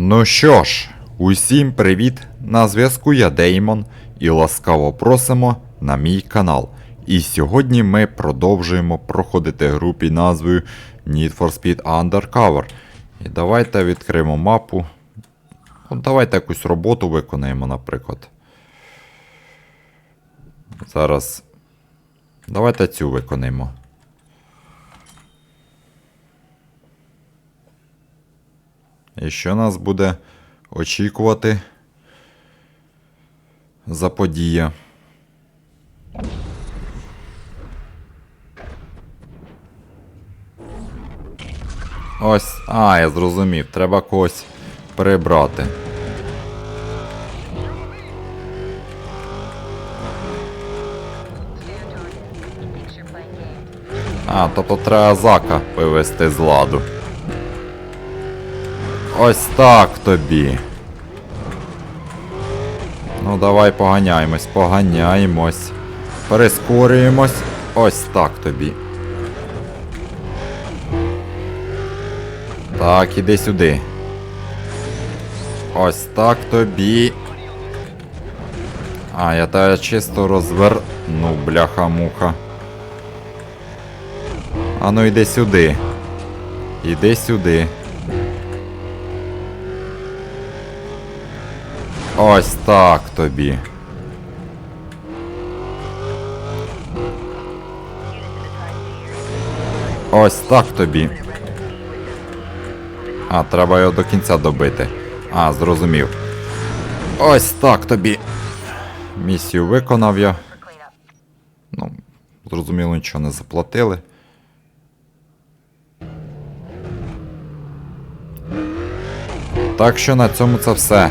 Ну що ж, усім привіт! На зв'язку я Деймон і ласкаво просимо на мій канал. І сьогодні ми продовжуємо проходити гру під назвою Need for Speed Undercover. І давайте відкриємо мапу. От давайте якусь роботу виконаємо, наприклад. Зараз. Давайте цю виконаємо. І що нас буде очікувати за подія? Ось, а, я зрозумів, треба когось прибрати. А, тобто треба зака вивести з ладу. Ось так тобі. Ну давай поганяємось, поганяємось. Перескорюємось. Ось так тобі. Так, іди сюди. Ось так тобі. А, я тебе чисто розверну, бляха-муха. А ну йди сюди. Іди сюди. Ось так тобі. Ось так тобі. А, треба його до кінця добити. А, зрозумів. Ось так тобі. Місію виконав я. Ну, зрозуміло, нічого не заплатили. Так що на цьому це все.